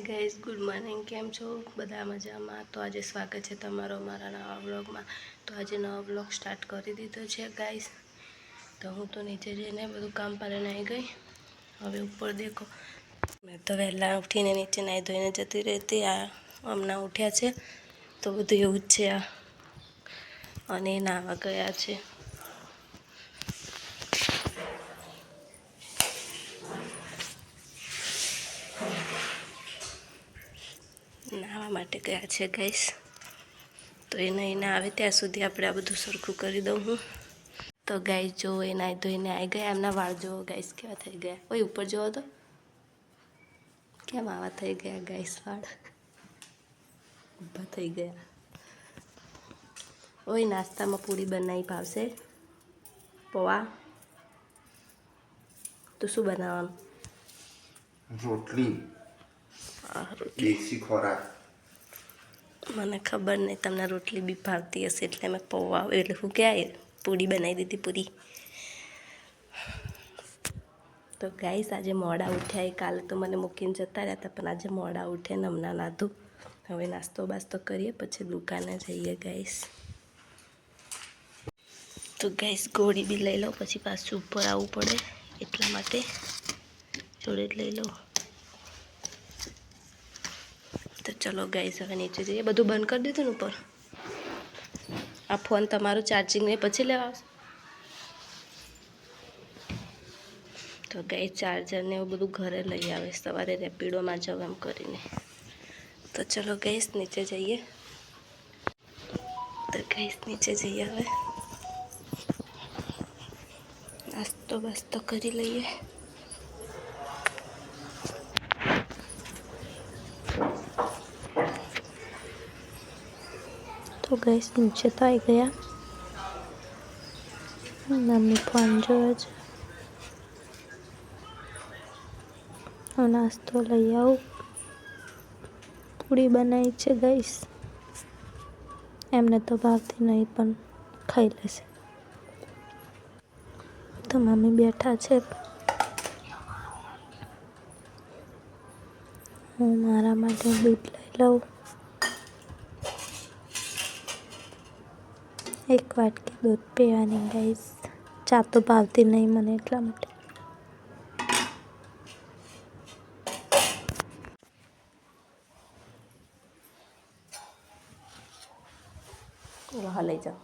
Hi guys good morning કેમ છો? બધા મજામાં? તો આજે સ્વાગત છે તમારો મારા નવા વ્લોગમાં. તો આજે નવો વ્લોગ સ્ટાર્ટ કરી દીધો છે ગાઈઝ તો હું તો નીચે જઈને બધું કામ પાડીને આવી ગઈ. હવે ઉપર દેખો. મેં તો વહેલા ઉઠીને નીચે નાહી ધોઈને જતી રહેતી. આ હમણાં ઉઠ્યા છે. તો બધું એવું જ છે આ. અને નાહવા ગયા છે નાહવા માટે ગયા છે ગાઈસ તો એ નહીં આવે ત્યાં સુધી આપણે આ બધું સરખું કરી દઉં હું. તો ગાઈસ જો એ નાહી ધોઈને આવી ગયા એમના વાળ જુઓ ગાઈસ કેવા થઈ ગયા. ઓય ઉપર જુઓ તો. કેમ આવા થઈ ગયા ગાઈસ વાળ? ઊભા થઈ ગયા. ઓય નાસ્તામાં પૂરી બનાવી ભાવશે. પૌવા. તો શું બનાવવાનું? રોટલી. રોટલી. દેશી ખોરાક. મને ખબર નહીં તમને રોટલી બી ભાવતી હશે એટલે મેં પૌવા એટલે હું ક્યાં પૂરી બનાવી દીધી પૂરી. તો ગાઈસ આજે મોડા ઉઠ્યા એ, કાલે તો મને મૂકીને જતા રહ્યા હતા, પણ આજે મોડા ઉઠે ને હમણાં નાધું. હવે નાસ્તો બાસ્તો કરીએ, પછી દુકાને જઈએ ગાઈસ તો ગાઈસ ગોળી બી લઈ લઉં, પછી પાછું ઉપર આવવું પડે એટલા માટે. જોડે લઈ લઉં તો ચલો ગાઈસ હવે નીચે જઈએ. બધું બંધ કરી દીધું ને ઉપર? આ ફોન તમારું ચાર્જિંગ ને પછી લેવા આવશે તો ગાઈ ચાર્જર ને એવું બધું ઘરે લઈ આવે, સવારે રેપિડોમાં જાઉં એમ કરીને. તો ચલો ગઈશ નીચે જઈએ. તો ગઈશ નીચે જઈએ હવે. નાસ્તો બાસ્તો કરી લઈએ. તો ગેસ નીચે તો આવી ગયા મમ્મી ફોન જોવે છે હું નાસ્તો લઈ આવું પૂરી બનાવી છે ગઈશ એમને તો ભાવતી નહીં પણ ખાઈ લેશે તો મમ્મી બેઠા છે હું મારા માટે દૂધ લઈ લઉં એક વાટકી દૂધ પીવાની ગાઈસ. ચા તો ભાવતી નહીં મને એટલા માટે. હા, લઈ જાઓ.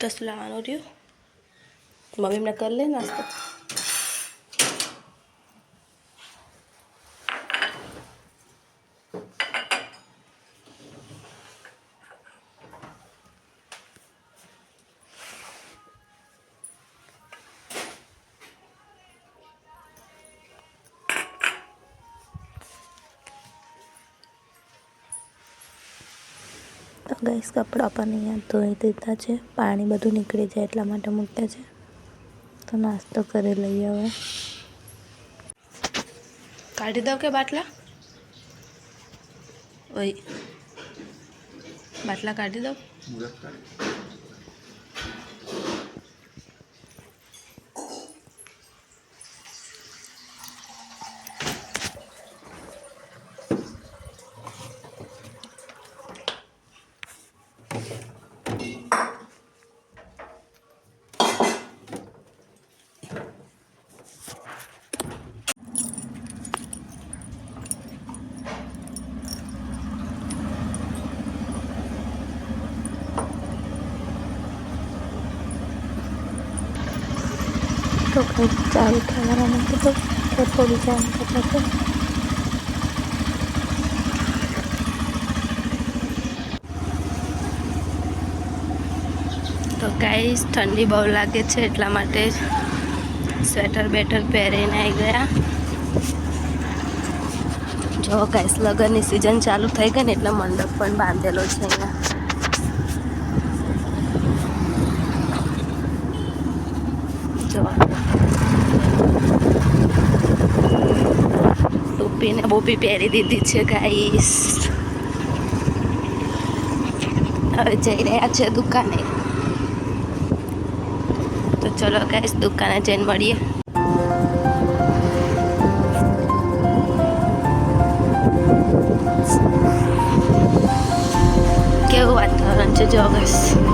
કશું લાવવાનું રહ્યું. મમ્મી, એમને કરી લે નાસ્તો. ગઈસ કપડાં પણ અહીંયા ધોઈ દીધા છે. પાણી બધું નીકળી જાય એટલા માટે મૂક્યા છે. તો નાસ્તો કરી લઈએ હવે. કાઢી દઉં કે બાટલા? ઓય. બાટલા કાઢી દઉં? તો કંઈક ચાલુ થવાના નથી તો થોડી જાણ છે તો કાંઈ ઠંડી બહુ લાગે છે એટલા માટે સ્વેટર બેટર પહેરીને આવી ગયા. જો કાંઈ લગ્નની સિઝન ચાલુ થઈ ગઈ ને એટલે મંડપ પણ બાંધેલો છે અહીંયા જો ટોપીને બોપી પહેરી દીધી છે ગાઈસ હવે જઈ રહ્યા છે દુકાને તો ચલો ગાઈસ દુકાને જઈને મળીએ કેવું વાતાવરણ છે જો ગાઈસ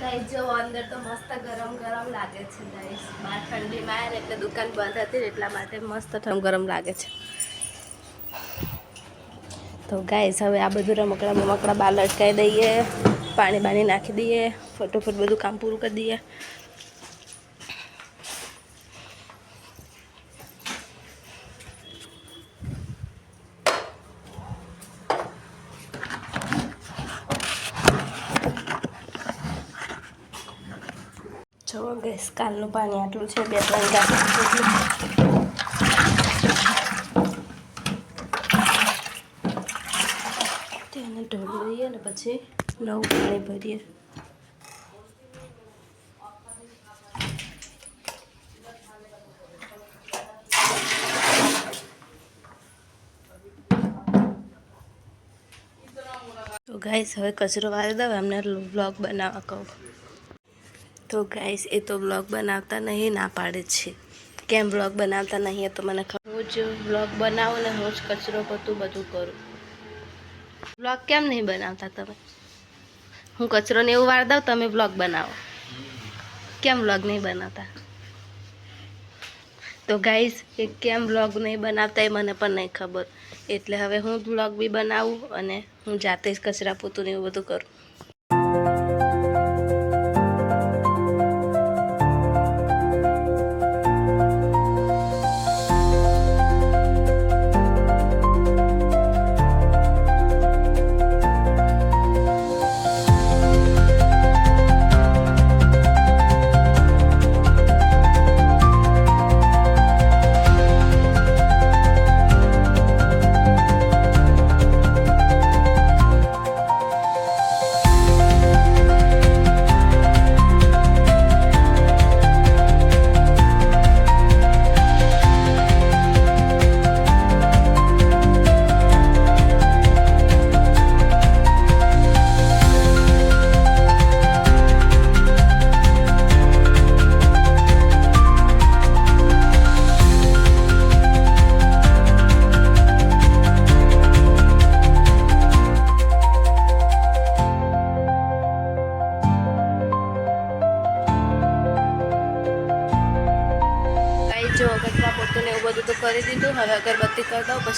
ગાઈસ જો અંદર તો મસ્ત ગરમ ગરમ લાગે છે ગાઈસ બહાર આવે એટલે દુકાન બંધ હતી એટલા માટે મસ્ત ઠંડ ગરમ લાગે છે. તો હવે આ બધું રમકડા મમકડા બહાર લટકાવી દઈએ. પાણી બાણી નાખી દઈએ ફટોફટ બધું કામ પૂરું કરી દઈએ જો ગેસ કાલનું પાણી આટલું છે, બે ત્રણ ગ્લાસ જેટલું તેને ઢોળી દઈએ ને પછી નવું પાણી તો ગાઈસ હવે કચરો વાળી દઉં, એમને વ્લોગ બનાવવા કહું. તો ગાઈસ એ તો બ્લોગ બનાવતા નહીં, ના પાડે છે. કેમ બ્લોગ બનાવતા નહીં તો મને ખબર. હું જ બ્લોગ બનાવું ને હું જ કચરો પોતું બધું કરું. બ્લોગ કેમ નહીં બનાવતા તમે? હું કચરો ને એવું વાર દઉં, તમે બ્લોગ બનાવો. કેમ બ્લોગ નહીં બનાવતા? તો ગાઈઝ એ કેમ બ્લોગ નહીં બનાવતા એ મને પણ નહીં ખબર. એટલે હવે હું બ્લોગ બી બનાવું અને હું જાતે જ કચરા પોતું ને એવું બધું કરું.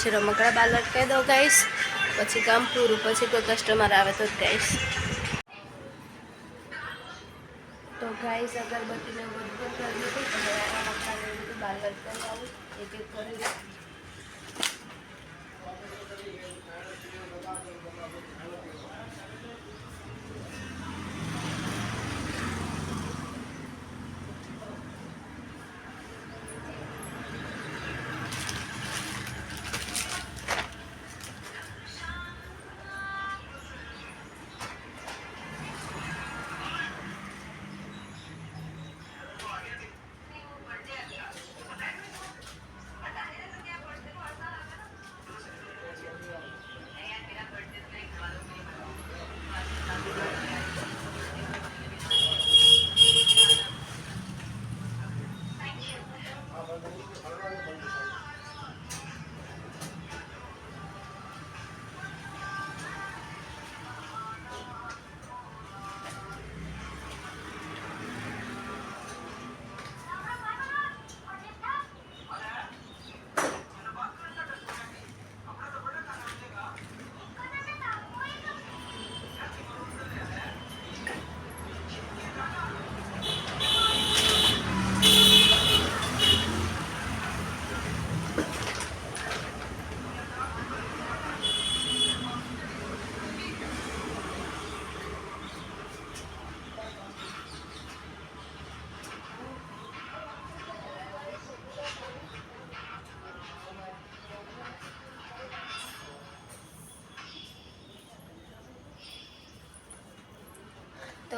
પછી રમકડા બહાર કહી દઉં ગાઈસ પછી કામ પૂરું પછી કોઈ કસ્ટમર આવે તો જ ગાઈશ તો ગાઈસ અગરબત્તીને બધું કરી દીધું બહાર લટકાઈ આવું એક એક કરી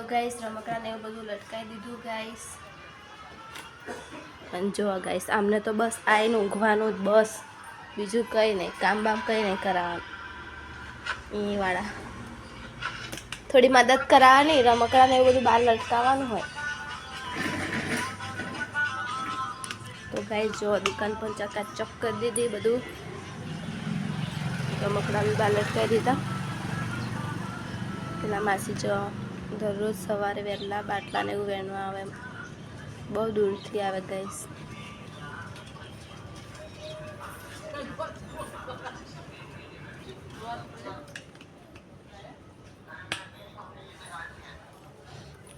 ગાઈસ રમકડાને એવું બધું લટકાવી દીધું, ગાઈસ. અને જો ગાઈસ, આમને તો બસ આવીને ઊંઘવાનું જ, બસ. બીજું કંઈ નહીં કામ બામ કંઈ નહીં કરાવવાનું. એ થોડી મદદ કરાવવાની રમકડાને એવું બધું બહાર લટકાવવાનું હોય. તો ગાઈસ, જો, દુકાન પણ ચકાચક કરી દીધી બધું. રમકડા બી બહાર લટકાવી દીધા. પેલા માસી જો દરરોજ સવારે વહેલા બાટલાને એવું વેણવા આવે. બહુ દૂરથી આવે ગાઈસ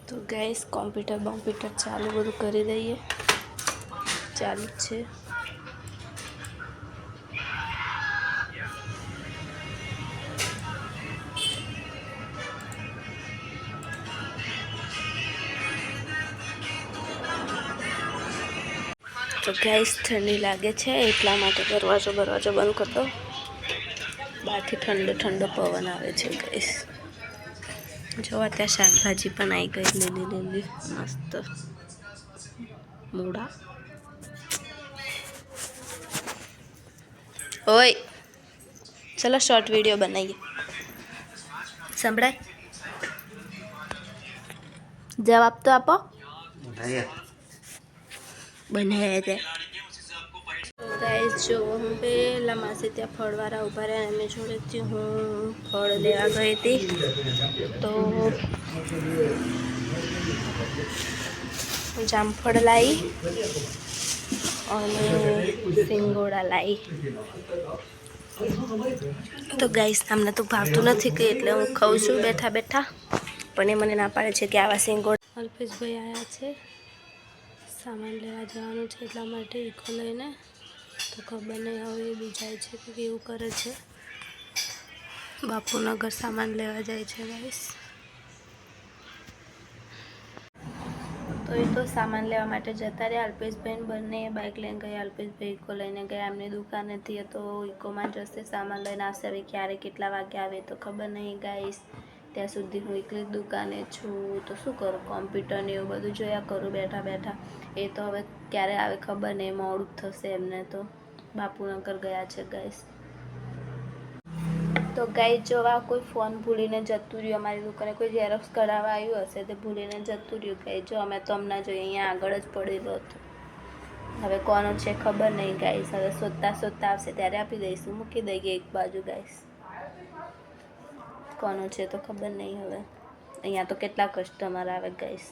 તો ગાઈસ કોમ્પ્યુટર કોમ્પ્યુટર ચાલુ બધું કરી દઈએ. ચાલુ જ છે. ગેસ ઠંડી લાગે છે, એટલા માટે દરવાજો દરવાજો બંધ કરતો બહારથી ઠંડો ઠંડો પવન આવે છે ગેસ જોવા, ત્યાં શાકભાજી પણ આવી ગઈ, લીલી લીલી, મસ્ત. મૂળા. ઓય, ચલો શોર્ટ વીડિયો બનાવીએ. સંભળાય? જવાબ તો આપો. બનાવ્યા છે ગાઈસ, જો હું પહેલા માસે ત્યાં ફળવાળા ઊભા રહ્યા એમની જોડેથી હું ફળ લેવા ગઈ હતી. તો જામફળ લાવી અને સિંગોડા લાવી તો ગાઈસ, તમને તો ભાવતું નથી કે એટલે હું ખાઉં છું બેઠા બેઠા, પણ એ મને ના પાડે છે કે આવા સિંગોડા. અલ્પેશભાઈ આવ્યા છે. સામાન લેવા જવાનું છે એટલા માટે ઈકો લઈને. તો ખબર નહીં હવે એ બી જાય છે કે કેવું કરે છે. બાપુનગર સામાન લેવા જાય છે ગાઈસ. તો એ તો સામાન લેવા માટે જતા રહ્યા. અલ્પેશભાઈ બંને બાઇક લઈને ગયા. અલ્પેશભાઈ ઈકો લઈને ગયા. એમની દુકાનેથી તો ઈકોમાં જશે સામાન લઈને આવશે. હવે ક્યારે કેટલા વાગે આવે તો ખબર નહીં ગાઈસ. ત્યાં સુધી હું એકલી દુકાને છું, તો શું કરું? કોમ્પ્યુટર ને એવું બધું જોયા કરું બેઠા બેઠા. એ તો હવે ક્યારે આવે ખબર નહીં, મોડું થશે એમને તો. બાપુનગર ગયા છે ગાઈસ તો ગાઈ જોવા કોઈ ફોન ભૂલીને જતું રહ્યું, અમારી દુકાને કોઈ ઝેરોક્સ કઢાવવા આવ્યું હશે, તે ભૂલીને જતું રહ્યું ગાઈ જો અમે તો હમણાં જોઈએ અહીંયા આગળ જ પડેલો હતો. હવે કોનો છે ખબર નહીં ગાઈસ હવે શોધતા શોધતા આવશે, ત્યારે આપી દઈશું. મૂકી દઈએ એક બાજુ ગાઈસ કોનું છે તો ખબર નહીં હવે. અહીંયા તો કેટલા કસ્ટમર આવે ગઈશ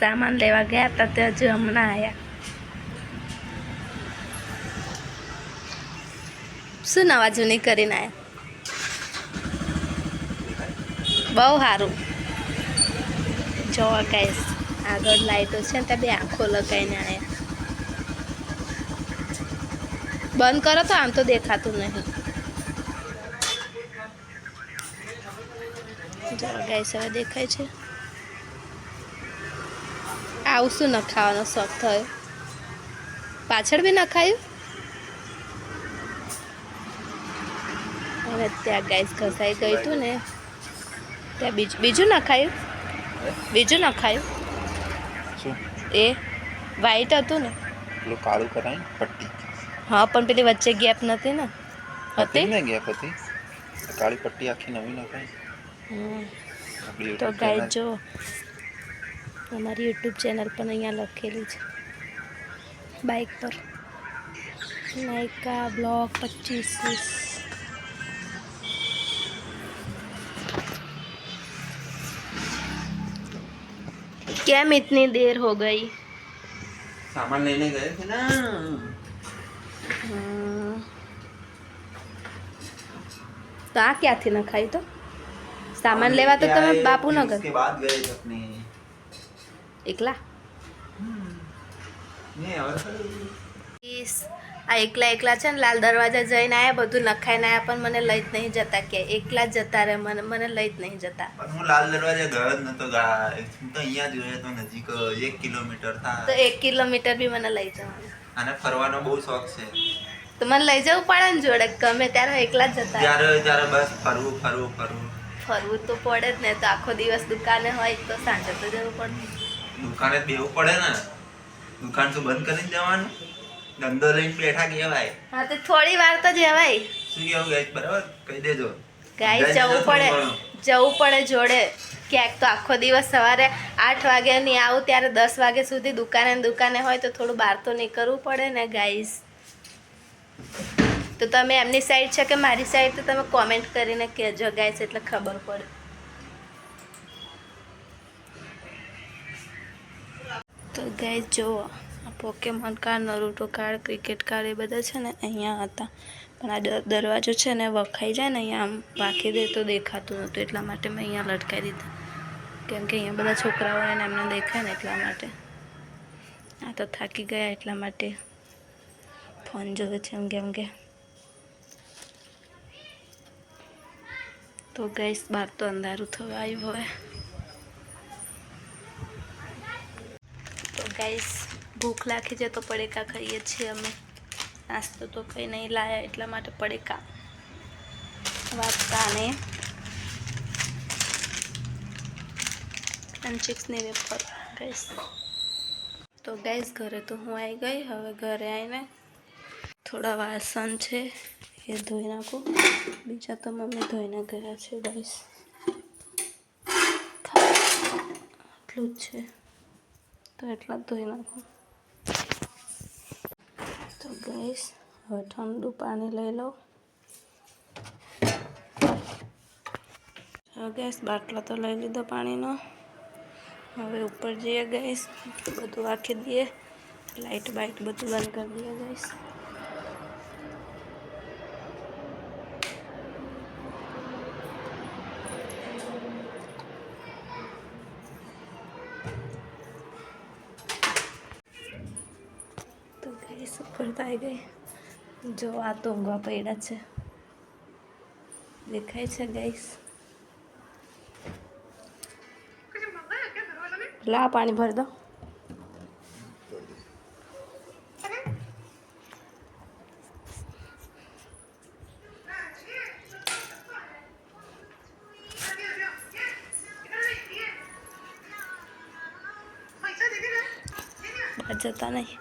સામાન લેવા ગયા હતા તે હજુ હમણાં આવ્યા શું નવા જૂની કરીને આવ્યા બહુ સારું. જો ગાઈસ આગળ લાઈટો છે ને ત્યાં બે આંખો લગાવીને આવ્યા બંધ કરો તો આમ તો દેખાતું નહીં. જો ગાઈસ હવે દેખાય છે. આવું શું નખાવાનો શોખ થયો. પાછળ બી નખાયું હવે ત્યાં ગાઈસ ઘસાઈ ગયું હતું ને ત્યાં બીજું બીજું નખાયું બીજું નખાયું શું? એ વ્હાઈટ હતું ને. પેલું કાળું કરાય ને પટ્ટી. હા પણ પેલી વચ્ચે ગેપ નથી ને. હતી ને ગેપ હતી. કાળી પટ્ટી આખી નવી નખાય તો YouTube ગાઈ channel. જો અમારી યુટ્યુબ ચેનલ પણ અહીંયા લખેલી છે બાઇક પર નાયકા બ્લોગ પચીસ વીસ કેમ इतनी देर हो गई સામાન લઈને ગયે છે ને હમ. તો આ ક્યાંથી નખાય તો સામાન લેવા તો તમે બાપુનગર इसके बाद गए थे अपने એકલા नहीं और ઈસ, આ એકલા એકલા છે ને લાલ દરવાજા જઈને આયા બધું નખાઈને આયા પણ મને લઈ જ નહીં જતા કે એકલા જ જતા રહે મને મને લઈ જ નહીં જતા પણ હું લાલ દરવાજા ગયો જ નતો ગાય હું તો અહીંયા જોયે તો નજીક જ એક કિલોમીટર તો થાય એક કિલોમીટર બી મને લઈ જવાનું અને ફરવાનો બહુ શોખ છે તો મને લઈ જવું પડે ને જોડે ગમે ત્યારે એકલા જ જતા રહે. ત્યારે ત્યારે બસ ફરવું ફરવું ફરવું ફરવું તો પડે જ ને તો આખો દિવસ દુકાને હોય તો સાંજે તો જવું પડે. દુકાને બેવું પડે ને. દુકાન તો બંધ કરી દેવાનું ધંધો લઈને બેઠા કહેવાય. હા તો થોડી વાર તો જવાય. શું કેવું ગાઈસ? બરાબર? કહી દેજો. ગાય ગાઈસ જવું પડે. જવું પડે જોડે. ક્યાંક તો આખો દિવસ સવારે આઠ વાગે નહીં આવું ત્યારે દસ વાગે સુધી દુકાને દુકાને હોય તો થોડું બહાર તો નીકળવું પડે ને ગાઈસ? તો તમે એમની સાઈડ છે કે મારી સાઈડ તો તમે કોમેન્ટ કરીને કહેજો ગાઈસ એટલે ખબર પડે. તો ગાઈસ જુઓ Pokemon card Naruto card cricket card એ બધા છે ને અહીંયા હતા. પણ આ દરવાજો છે ને વખાઈ જાય ને અહીંયા આમ વાંકી દે તો દેખાતું નહોતું, એટલા માટે મેં અહીંયા લટકાવી દીધા. કેમ કે અહીંયા બધા છોકરાઓ હોય એમને દેખાય ને એટલા માટે. આ તો થાકી ગયા એટલા માટે. ફોન જોવે છે એમ કેમ કે તો ગઈશ બહાર તો અંધારું થવા આવ્યું હવે. તો ગાઈસ ભૂખ લાગી છે તો પડેકા ખાઈએ છીએ અમે. નાસ્તો તો કંઈ નહીં લાયા, એટલા માટે પડેકા વાગતા અને ચિપ્સની વેફર ગઈશ તો ગાઈસ ઘરે તો હું આવી ગઈ, હવે ઘરે આવીને થોડા વાસણ છે. એ ધોઈ નાખું. બીજા તો મમ્મી ધોઈને ગયા છે ગાઈસ. આટલું જ છે. તો એટલા ધોઈ નાખું. તો ગઈશ હવે ઠંડુ પાણી લઈ લઉં. હવે ગેસ બાટલો તો લઈ લીધો પાણીનો. હવે ઉપર જઈએ ગઈશ બધું રાખી દઈએ. લાઇટ બાઇટ બધું બંધ કરી દઈએ ગઈશ તો ગઈશ ઉપર તો આવી ગઈ જો આ તો ઊંઘવા પડ્યા છે. દેખાય છે ગઈશ લા, પાણી ભરી દો. જતા નહીં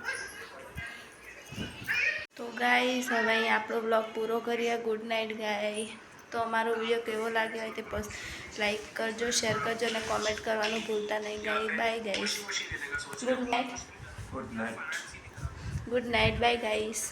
તો ગાઈસ હવે અહીં આપણો બ્લોગ પૂરો કરીએ. ગુડ નાઇટ ગાય તો અમારો વીડિયો કેવો લાગ્યો હોય તે લાઈક કરજો શેર કરજો અને કોમેન્ટ કરવાનું ભૂલતા નહીં guy bye guys good night good night good night bye guys